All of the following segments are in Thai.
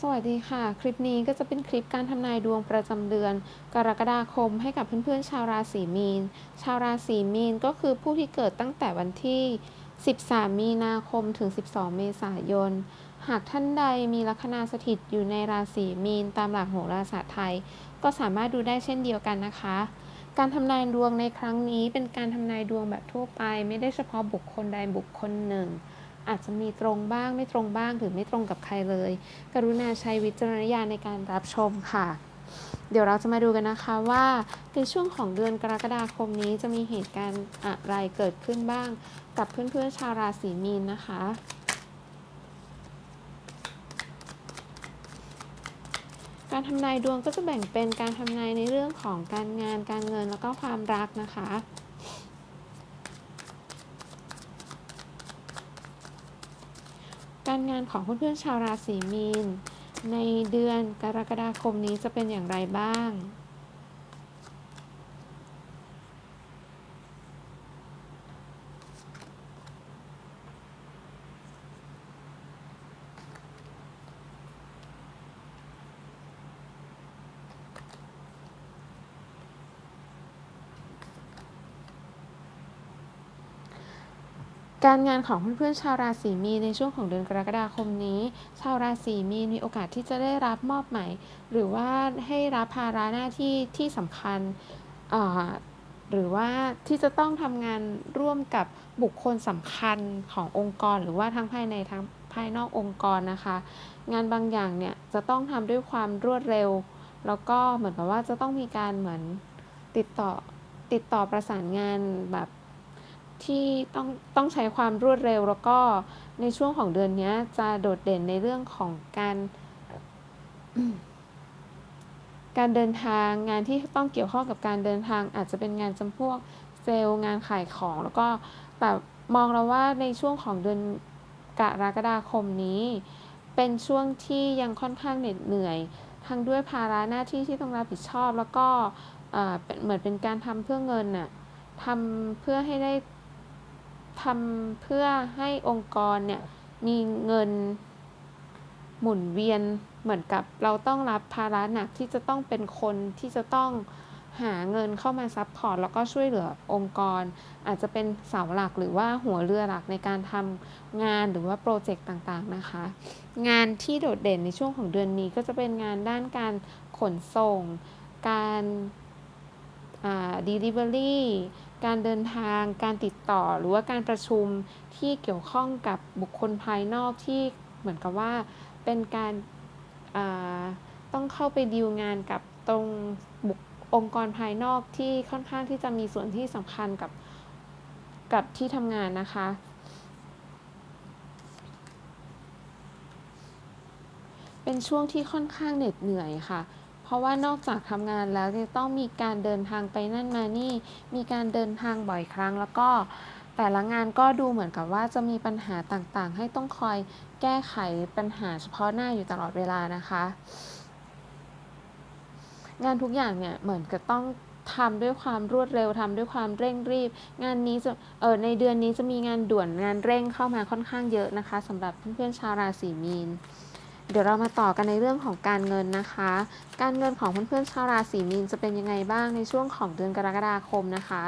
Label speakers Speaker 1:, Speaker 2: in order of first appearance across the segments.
Speaker 1: สวัสดีค่ะ คลิปนี้ก็จะเป็นคลิปการทำนายดวงประจำเดือน กรกฎาคมให้กับเพื่อนๆ ชาวราศีมีน ชาวราศีมีนก็คือผู้ที่เกิดตั้งแต่วันที่ 13 มีนาคมถึง 12 เมษายน หากท่านใดมีลัคนาสถิตอยู่ในราศีมีนตามหลักโหราศาสตร์ไทย ก็สามารถดูได้เช่นเดียวกันนะคะ การทำนายดวงในครั้งนี้เป็นการทำนายดวงแบบทั่วไป ไม่ได้เฉพาะบุคคลใดบุคคลหนึ่ง อาจจะมีตรงบ้างไม่ตรงบ้างหรือไม่ตรงกับใครเลย กรุณาใช้วิจารณญาณในการรับชมค่ะ เดี๋ยวเราจะมาดูกันนะคะว่าในช่วงของเดือนกรกฎาคมนี้จะมีเหตุการณ์อะไรเกิดขึ้นบ้าง กับเพื่อนๆชาวราศีมีนนะคะการทำนายดวงก็จะแบ่งเป็นการทำนายในเรื่องของการงานการเงินแล้วก็ความรักนะคะ การงานของเพื่อนๆชาวราศีมีน ในเดือนกรกฎาคมนี้จะเป็นอย่างไรบ้าง การงานของเพื่อนๆชาวราศีมีนในช่วงของเดือนกรกฎาคมนี้ ชาวราศีมีนมีโอกาสที่จะได้รับมอบหมายหรือว่าให้รับภาระหน้าที่ที่สำคัญหรือว่าที่จะต้องทำงานร่วมกับบุคคลสำคัญขององค์กร หรือว่าทั้งภายในทั้งภายนอกองค์กรนะคะ งานบางอย่างเนี่ยจะต้องทำด้วยความรวดเร็ว แล้วก็เหมือนกับว่าจะต้องมีการเหมือนติดต่อติดต่อประสานงานแบบ ที่ต้องต้องใช้ความรวดเร็ว แล้วก็ในช่วงของเดือนนี้จะโดดเด่นในเรื่องของการการเดินทางงานที่ต้องเกี่ยวข้องกับการเดินทางอาจจะเป็นงานจำพวกเซลล์งานขายของ แล้วก็แต่มองแล้วว่าในช่วงของเดือนกรกฎาคมนี้ เป็นช่วงที่ยังค่อนข้างเหน็ดเหนื่อยทั้งด้วยภาระหน้าที่ที่ต้องรับผิดชอบ แล้วก็เหมือนเป็นการทำเพื่อเงินน่ะทำเพื่อให้ได้ ทำเพื่อให้องค์กรเนี่ยมีเงินหมุนเวียนเหมือนกับเราต้องรับภาระหนักที่จะต้องเป็นคนที่จะต้องหาเงินเข้ามาซัพพอร์ตแล้วก็ช่วยเหลือองค์กร อาจจะเป็นเสาหลักหรือว่าหัวเรือหลักในการทำงานหรือว่าโปรเจกต์ต่างๆนะคะ งานที่โดดเด่นในช่วงของเดือนนี้ก็จะเป็นงานด้านการขนส่ง การ delivery การเดินทาง การติดต่อหรือว่าการประชุมที่เกี่ยวข้องกับบุคคลภายนอกที่เหมือนกับว่าเป็นการต้องเข้าไปดีลงานกับตรงบุคองค์กรภายนอกที่ค่อนข้างที่จะมีส่วนที่สำคัญกับกับที่ทำงานนะคะ เป็นช่วงที่ค่อนข้างเหน็ดเหนื่อยค่ะ เพราะว่านอกจากทำงานแล้วจะต้องมีการเดินทางไปนั่นมานี่ มีการเดินทางบ่อยครั้ง แล้วก็แต่ละงานก็ดูเหมือนกับว่าจะมีปัญหาต่างๆ ให้ต้องคอยแก้ไขปัญหาเฉพาะหน้าอยู่ตลอดเวลานะคะ งานทุกอย่างเนี่ยเหมือนกับต้องทำด้วยความรวดเร็วทำด้วยความเร่งรีบ งานนี้จะเออในเดือนนี้จะมีงานด่วนงานเร่งเข้ามาค่อนข้างเยอะนะคะสำหรับเพื่อนๆชาวราศีมีน เดี๋ยวเรามาต่อกันในเรื่องของการเงินนะคะ การเงินของเพื่อนๆชาวราศีมีนจะเป็นยังไงบ้างในช่วงของเดือนกรกฎาคมนะคะ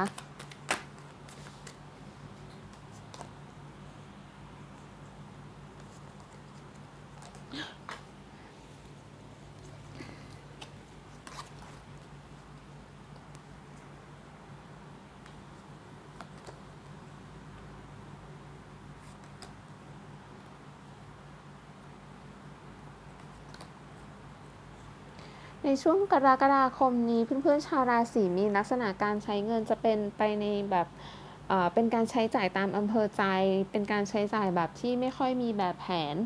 Speaker 1: ช่วงกรกฎาคมนี้เพื่อนๆชาวราศีมีลักษณะการใช้เงินจะเป็นไปในแบบเป็นการใช้จ่ายตามอำเภอใจ เป็นการใช้จ่ายแบบที่ไม่ค่อยมีแบบแผน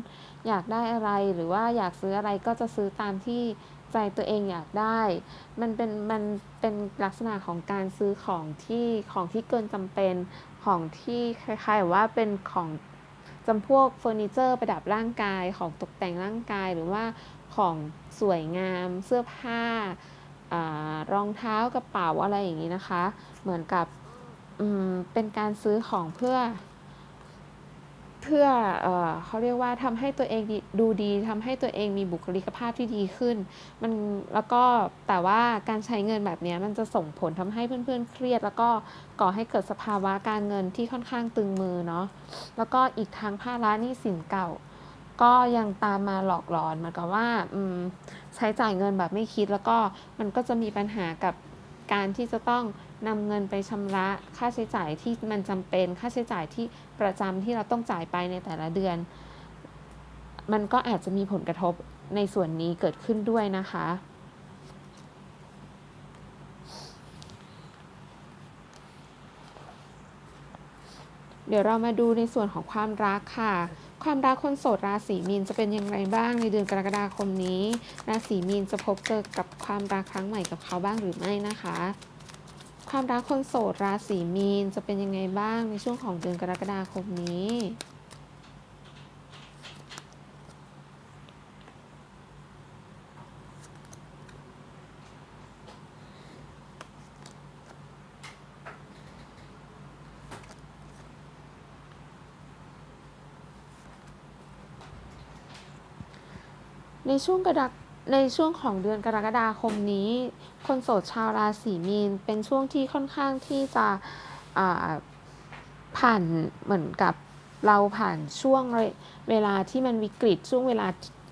Speaker 1: อยากได้อะไรหรือว่าอยากซื้ออะไรก็จะซื้อตามที่ใจตัวเองอยากได้ มันเป็นมันเป็นลักษณะของการซื้อของที่ของที่เกินจำเป็นของที่คล้ายๆว่าเป็นของจำพวกเฟอร์นิเจอร์ประดับร่างกายของตกแต่งร่างกายหรือว่า ของสวยงาม เสื้อผ้ารองเท้ากระเป๋าอะไรอย่างนี้นะคะ เหมือนกับเป็นการซื้อของเพื่อ เพื่อเอเขาเรียกว่าทำให้ตัวเองดูดีทำให้ตัวเองมีบุคลิกภาพที่ดีขึ้น มันแล้วก็แต่ว่าการใช้เงินแบบนี้มันจะส่งผลทำให้เพื่อนๆ เครียด แล้วก็ก่อให้เกิดสภาวะการเงินที่ค่อนข้างตึงมือเนาะแล้วก็อีกทางภาระหนี้สินเก่า ก็ยังตามมาหลอกหลอนเหมือนกับว่าอืมใช้จ่ายเงินแบบไม่คิดแล้วก็มันก็จะมีปัญหากับการที่จะต้องนำเงินไปชำระค่าใช้จ่ายที่มันจำเป็นค่าใช้จ่ายที่ประจำที่เราต้องจ่ายไปในแต่ละเดือน มันก็อาจจะมีผลกระทบในส่วนนี้เกิดขึ้นด้วยนะคะ เดี๋ยวเรามาดูในส่วนของความรักค่ะ ความรักคนโสดราศีมีนจะเป็นอย่างไรบ้างในเดือนกรกฎาคมนี้ ราศีมีนจะพบเจอกับความรักครั้งใหม่กับเขาบ้างหรือไม่นะคะ ความรักคนโสดราศีมีนจะเป็นยังไงบ้างในช่วงของเดือนกรกฎาคมนี้ ในช่วงกระดักในช่วงของเดือนกรกฎาคมนี้ คนโสดชาวราศีมีนเป็นช่วงที่ค่อนข้างที่จะผ่านเหมือนกับเราผ่านช่วงเวลาที่มันวิกฤตช่วงเวลา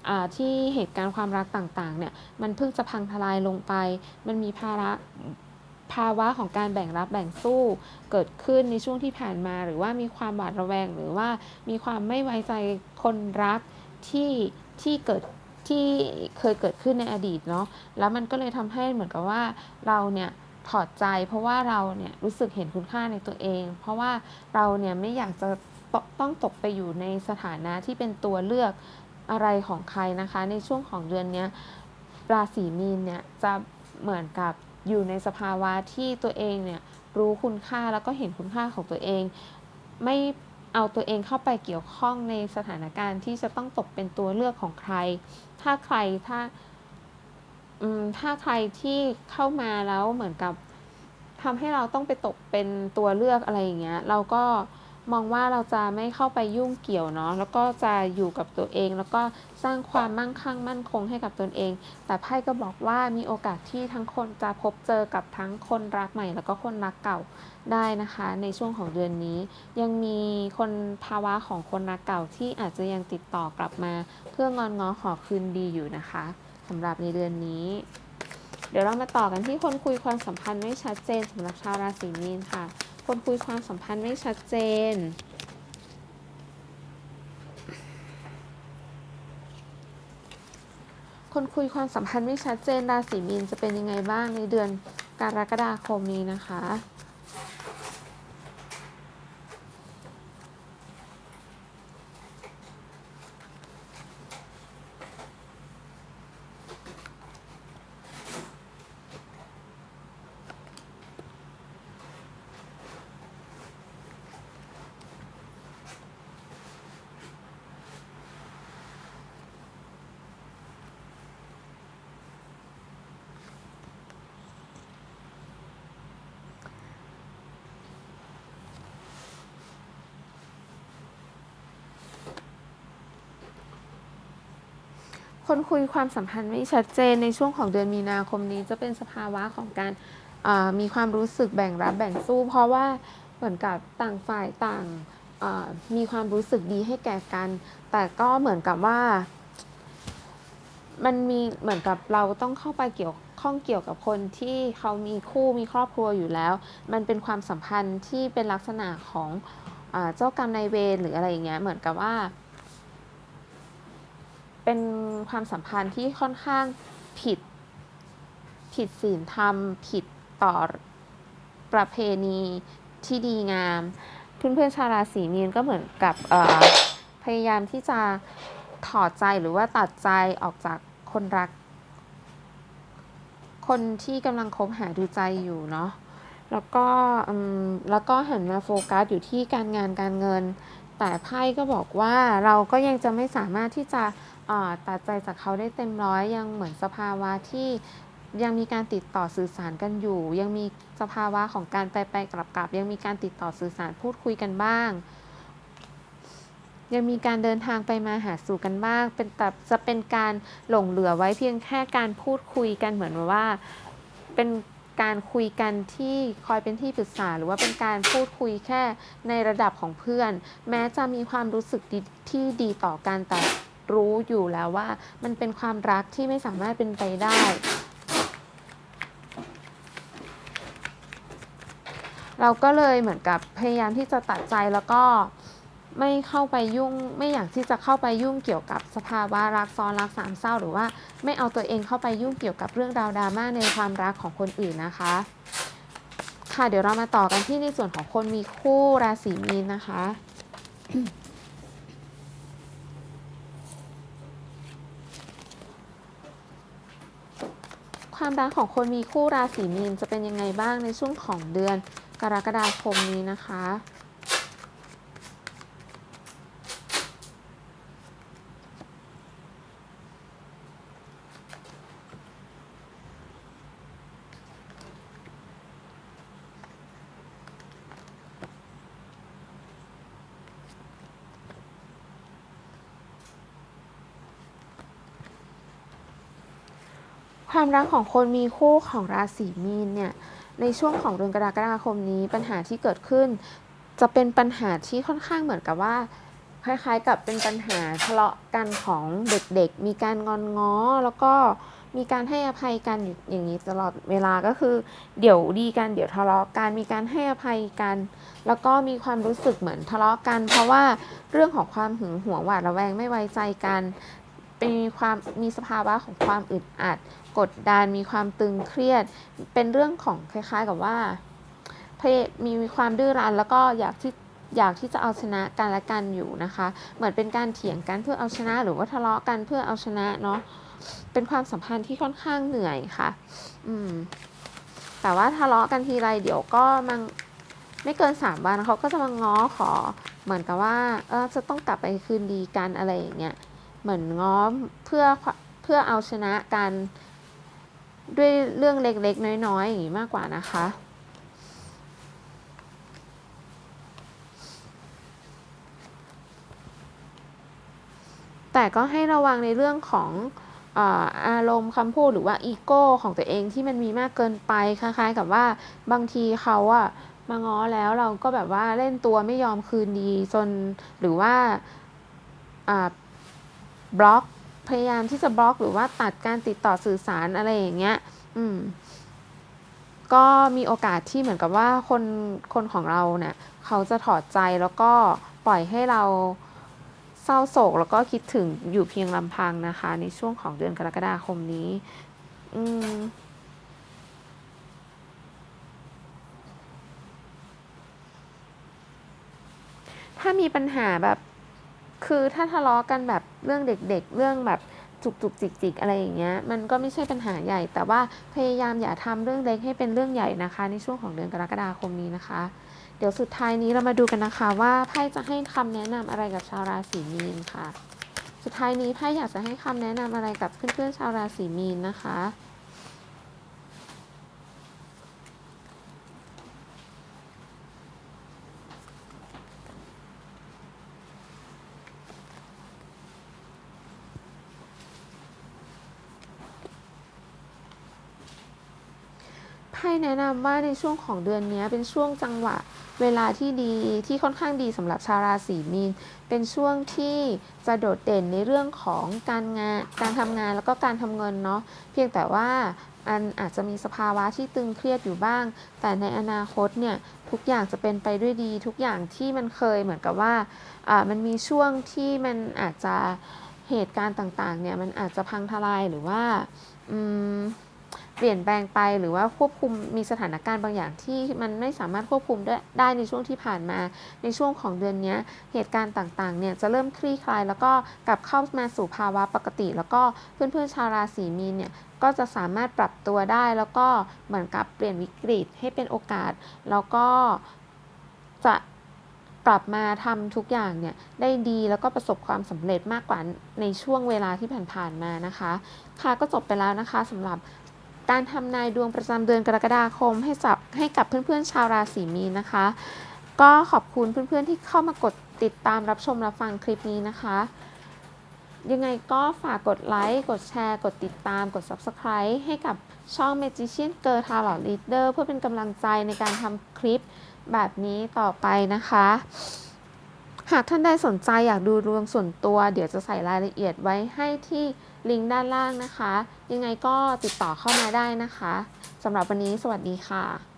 Speaker 1: อ่าที่เหตุการณ์ความรักต่างๆเนี่ยมันเพิ่งจะพังทลายลงไป มันมีภาระภาวะของการแบ่งรับแบ่งสู้เกิดขึ้นในช่วงที่ผ่านมา หรือว่ามีความหวาดระแวง หรือว่ามีความไม่ไว้ใจคนรักที่ที่เกิด ที่เคยเกิดขึ้นในอดีตเนาะแล้วมันก็เลยทำให้เหมือนกับว่าเราเนี่ยถอดใจ เพราะว่าเราเนี่ยรู้สึกเห็นคุณค่าในตัวเอง เพราะว่าเราเนี่ยไม่อยากจะตต้องตกไปอยู่ในสถานะที่เป็นตัวเลือกอะไรของใครนะคะ ในช่วงของเดือนนี้ราศีมีนเนี่ยจะเหมือนกับอยู่ในสภาวะที่ตัวเองเนี่ยรู้คุณค่าแล้วก็เห็นคุณค่าของตัวเอง ไม่ เอาตัวเองเข้าไปเกี่ยวข้องในสถานการณ์ที่จะต้องตกเป็นตัวเลือกของใคร ถ้าใครถ้าถ้าใครที่เข้ามาแล้วเหมือนกับทำให้เราต้องไปตกเป็นตัวเลือกอะไรอย่างเงี้ย เราก็ มองว่าเราจะไม่เข้าไปยุ่งเกี่ยวเนาะแล้วก็จะอยู่กับตัวเอง แล้วก็สร้างความมั่งคั่งมั่นคงให้กับตนเอง แต่ไพ่ก็บอกว่ามีโอกาสที่ทั้งคนจะพบเจอกับทั้งคนรักใหม่ แล้วก็คนรักเก่าได้นะคะ ในช่วงของเดือนนี้ ยังมีคนภาวะของคนรักเก่าที่อาจจะยังติดต่อกลับมา เพื่องอนง้อขอคืนดีอยู่นะคะสำหรับในเดือนนี้ เดี๋ยวเรามาต่อกันที่คนคุยความสัมพันธ์ไม่ชัดเจนสำหรับชาวราศีมีนค่ะ คนคุยความสัมพันธ์ไม่ชัดเจน คนคุยความสัมพันธ์ไม่ชัดเจนราศีมีนจะเป็นยังไงบ้างในเดือนกรกฎาคมนี้นะคะ คนคุยความสัมพันธ์ไม่ชัดเจนในช่วงของเดือนมีนาคมนี้จะเป็นสภาวะของการมีความรู้สึกแบ่งรับแบ่งสู้ เพราะว่าเหมือนกับต่างฝ่ายต่างมีความรู้สึกดีให้แก่กัน แต่ก็เหมือนกับว่า มันมีเหมือนกับเราต้องเข้าไปเกี่ยวข้องเกี่ยวกับคนที่เขามีคู่มีครอบครัวอยู่แล้ว มันเป็นความสัมพันธ์ที่เป็นลักษณะของเจ้ากรรมนายเวรหรืออะไรอย่างเงี้ยเหมือนกับว่า เป็นความสัมพันธ์ที่ค่อนข้างผิด ผิดศีลธรรม ผิดต่อประเพณีที่ดีงามเพื่อนๆชาวราศีมีนก็เหมือนกับพยายามที่จะถอดใจหรือว่าตัดใจออกจากคนรัก คนที่กำลังคบหาดูใจอยู่เนาะแล้วก็แล้วก็หันมาโฟกัสอยู่ที่การงานการเงิน แต่ไพ่ก็บอกว่าเราก็ยังจะไม่สามารถที่จะ ตัดใจจากเขาได้เต็มร้อยยังเหมือนสภาวะที่ยังมีการติดต่อสื่อสารกันอยู่ ยังมีสภาวะของการไปไปกลับกลับยังมีการติดต่อสื่อสารพูดคุยกันบ้าง ยังมีการเดินทางไปมาหาสู่กันบ้าง เป็นแต่จะเป็นการหลงเหลือไว้เพียงแค่การพูดคุยกันเหมือนว่า เป็นการคุยกันที่คอยเป็นที่ปรึกษา หรือว่าเป็นการพูดคุยแค่ในระดับของเพื่อน แม้จะมีความรู้สึกที่ดีต่อกันแต่ รู้อยู่แล้วว่า มันเป็นความรักที่ไม่สามารถเป็นไปได้ เราก็เลยเหมือนกับพยายามที่จะตัดใจแล้วก็ไม่เข้าไปยุ่งไม่อยากที่จะเข้าไปยุ่งเกี่ยวกับสภาวะรักซ้อนรักสามเศร้า หรือว่าไม่เอาตัวเองเข้าไปยุ่งเกี่ยวกับเรื่องราวดราม่าในความรักของคนอื่นนะคะ ค่ะเดี๋ยวเรามาต่อกันที่ในส่วนของคนมีคู่ราศีมีนนะคะ ความรักของคนมีคู่ราศีมีนจะเป็นยังไงบ้างในช่วงของเดือนกรกฎาคมนี้นะคะ ความรักของคนมีคู่ของราศีมีนเนี่ยในช่วงของเดือนกรกฎาคมนี้ปัญหาที่เกิดขึ้น จะเป็นปัญหาที่ค่อนข้างเหมือนกับว่า คล้ายๆกับเป็นปัญหาทะเลาะกันของเด็กๆ มีการงอนง้อ แล้วก็มีการให้อภัยกันอย่างนี้ตลอดเวลาก็คือ เดี๋ยวดีกันเดี๋ยวทะเลาะกันมีการให้อภัยกัน แล้วก็มีความรู้สึกเหมือนทะเลาะกัน เพราะว่าเรื่องของความหึงหวงหวาดระแวงไม่ไว้ใจกันเป็นความมีสภาวะของความอึดอัด กดดันมีความตึงเครียด เป็นเรื่องของคล้ายๆกับว่าพยมีความดื้อรั้นแล้วก็อยากที่อยากที่จะเอาชนะกันและกันอยู่นะคะ เหมือนเป็นการเถียงกันเพื่อเอาชนะหรือว่าทะเลาะกันเพื่อเอาชนะเนาะเป็นความสัมพันธ์ที่ค่อนข้างเหนื่อยค่ะ อืม แต่ว่าทะเลาะกันทีไรเดี๋ยวก็มันไม่เกินสามวันเขาก็จะมาง้อขอ เหมือนกับว่า เออจะต้องกลับไปคืนดีกันอะไรอย่างเงี้ย เหมือนง้อเพื่อเพื่อเอาชนะกัน ด้วยเรื่องเล็กๆ น้อยๆอย่างนี้มากกว่านะคะ แต่ก็ให้ระวังในเรื่องของอารมณ์คำพูดหรือว่าอีโก้ของตัวเองที่มันมีมากเกินไปคล้ายๆ กับว่าบางทีเขาอะมาง้อแล้วเราก็แบบว่าเล่นตัวไม่ยอมคืนดีจนหรือว่าบล็อก พยายามที่จะบล็อกหรือว่าตัดการติดต่อสื่อสารอะไรอย่างเงี้ย อืม ก็มีโอกาสที่เหมือนกับว่าคนคนของเราเนี่ยเขาจะถอดใจแล้วก็ปล่อยให้เราเศร้าโศกแล้วก็คิดถึงอยู่เพียงลำพังนะคะ ในช่วงของเดือนกรกฎาคมนี้ อืมถ้ามีปัญหาแบบ คือถ้าทะเลาะกันแบบเรื่องเด็กๆ เรื่องแบบจุกจุกจิกจิกอะไรอย่างเงี้ย มันก็ไม่ใช่ปัญหาใหญ่ แต่ว่าพยายามอย่าทำเรื่องเล็กให้เป็นเรื่องใหญ่นะคะ ในช่วงของเดือนกรกฎาคมนี้นะคะ เดี๋ยวสุดท้ายนี้เรามาดูกันนะคะ ว่าไพ่จะให้คำแนะนำอะไรกับชาวราศีมีนค่ะ สุดท้ายนี้ไพ่อยากจะให้คำแนะนำอะไรกับเพื่อนๆชาวราศีมีนนะคะ นะนำว่าในช่วงของเดือนนี้เป็นช่วงจังหวะเวลาที่ดีที่ค่อนข้างดีสำหรับชาวราศีมีน เป็นช่วงที่จะโดดเด่นในเรื่องของการงานการทำงานแล้วก็การทำเงินเนาะเพียงแต่ว่าอันอาจจะมีสภาวะที่ตึงเครียดอยู่บ้าง แต่ในอนาคตเนี่ยทุกอย่างจะเป็นไปด้วยดี ทุกอย่างที่มันเคยเหมือนกับว่าอ่ามันมีช่วงที่มันอาจจะเหตุการณ์ต่างๆเนี่ยมันอาจจะพังทลายหรือว่าอืม เปลี่ยนแปลงไปหรือว่าควบคุมมีสถานการณ์บางอย่างที่มันไม่สามารถควบคุมได้ไดในช่วงที่ผ่านมา ในช่วงของเดือนนี้เหตุการณ์ต่างๆเนี่ยจะเริ่มคลี่คลาย แล้วก็กลับเข้ามาสู่ภาวะปกติ แล้วก็เพื่อนๆชาวราศีมีนเนี่ยก็จะสามารถปรับตัวได้แล้วก็เหมือนกับเปลี่ยนวิกฤตให้เป็นโอกาส แล้วก็จะกลับมาทำทุกอย่างเนี่ยได้ดีแล้วก็ประสบความสำเร็จมากกว่าในช่วงเวลาที่ผ่านๆมานะคะ ค่ะก็จบไปแล้วนะคะสำหรับ การทำนายดวงประจำเดือนกรกฎาคมให้จับให้กับเพื่อนๆชาวราศีมีนนะคะ ก็ขอบคุณเพื่อนๆที่เข้ามากดติดตามรับชมรับฟังคลิปนี้นะคะ ยังไงก็ฝากกดไลค์ กดแชร์ กดติดตาม กด Subscribe ให้กับช่อง Magician Girl Tarot Leader เพื่อเป็นกำลังใจในการทำคลิปแบบนี้ต่อไปนะคะ หากท่านใดสนใจอยากดูดวงส่วนตัว เดี๋ยวจะใส่รายละเอียดไว้ให้ที่ ลิงก์ด้านล่างนะคะ ยังไงก็ติดต่อเข้ามาได้นะคะสำหรับวันนี้สวัสดีค่ะ